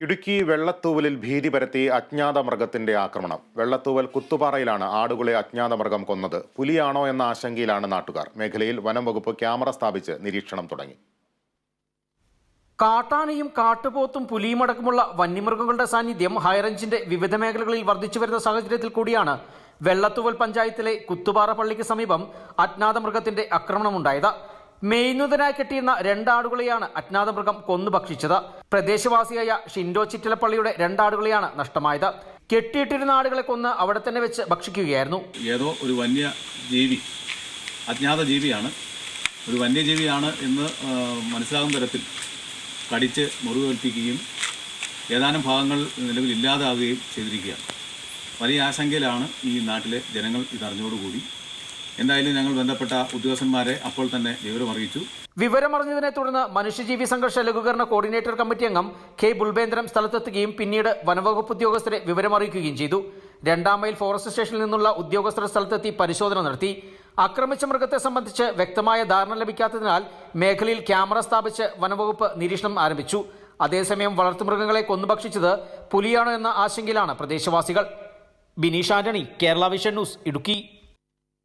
ഇടുക്കി വെള്ളത്തൂവലിൽ ഭീതി പരത്തി അജ്ഞാത മൃഗത്തിന്റെ ആക്രമണം. വെള്ളത്തൂവൽ കുത്തുപാറയിലാണ് ആടുകളെ അജ്ഞാത മൃഗം കൊന്നത്. പുലിയാണോ എന്ന ആശങ്കയിലാണ് നാട്ടുകാർ. മേഖലയിൽ വനം വകുപ്പ് ക്യാമറ സ്ഥാപിച്ച് നിരീക്ഷണം തുടങ്ങി. കാട്ടാനയും കാട്ടുപോത്തും പുലിയും അടക്കമുള്ള വന്യമൃഗങ്ങളുടെ സാന്നിധ്യം ഹൈറഞ്ചിന്റെ വിവിധ മേഖലകളിൽ വർദ്ധിച്ചു വരുന്ന സാഹചര്യത്തിൽ കൂടിയാണ് വെള്ളത്തൂവൽ പഞ്ചായത്തിലെ കുത്തുപാറ പള്ളിക്ക് സമീപം അജ്ഞാത മൃഗത്തിന്റെ ആക്രമണമുണ്ടായത്. മേയുന്നതിനായി കെട്ടിയിരുന്ന രണ്ടാടുകളെയാണ് അജ്ഞാത മൃഗം കൊന്നു ഭക്ഷിച്ചത് പ്രദേശവാസിയായ ഷിൻഡോ ചിറ്റലപ്പള്ളിയുടെ രണ്ടാടുകളെയാണ് നഷ്ടമായത്. കെട്ടിയിട്ടിരുന്ന ആടുകളെ കൊന്ന് അവിടെ തന്നെ വെച്ച് ഭക്ഷിക്കുകയായിരുന്നു. ഏതോ ഒരു വന്യ ജീവി അജ്ഞാത ജീവിയാണ്. ഒരു വന്യജീവിയാണ് എന്ന് മനസ്സിലാകുന്ന തരത്തിൽ കടിച്ച് മുറിവേൽപ്പിക്കുകയും ഏതാനും ഭാഗങ്ങൾ നിലവിൽ ഇല്ലാതാവുകയും ചെയ്തിരിക്കുകയാണ്. വലിയ ആശങ്കയിലാണ് ഈ നാട്ടിലെ ജനങ്ങൾ ഇതറിഞ്ഞോടുകൂടി എന്തായാലും ഞങ്ങൾ ബന്ധപ്പെട്ട ഉദ്യോഗസ്ഥന്മാരെ അപ്പോൾ തന്നെ വിവരം അറിയിച്ചു. വിവരമറിഞ്ഞതിനെ തുടർന്ന് മനുഷ്യജീവി സംഘർഷ ലഘൂകരണ കോർഡിനേറ്റർ കമ്മിറ്റി അംഗം കെ ബുൽബേന്ദ്രം സ്ഥലത്തെത്തുകയും പിന്നീട് വനവകുപ്പ് ഉദ്യോഗസ്ഥരെ വിവരമറിയിക്കുകയും ചെയ്തു. രണ്ടാം മൈൽ ഫോറസ്റ്റ് സ്റ്റേഷനിൽ നിന്നുള്ള ഉദ്യോഗസ്ഥർ സ്ഥലത്തെത്തി പരിശോധന നടത്തി. ആക്രമിച്ച മൃഗത്തെ സംബന്ധിച്ച് വ്യക്തമായ ധാരണ ലഭിക്കാത്തതിനാൽ മേഖലയിൽ ക്യാമറ സ്ഥാപിച്ച് വനവകുപ്പ് നിരീക്ഷണം ആരംഭിച്ചു. അതേസമയം വളർത്തുമൃഗങ്ങളെ കൊന്നുഭക്ഷിച്ചത് പുലിയാണോ എന്ന ആശങ്കയിലാണ് പ്രദേശവാസികൾ. Bineesh Antony Kerala vision news Idukki.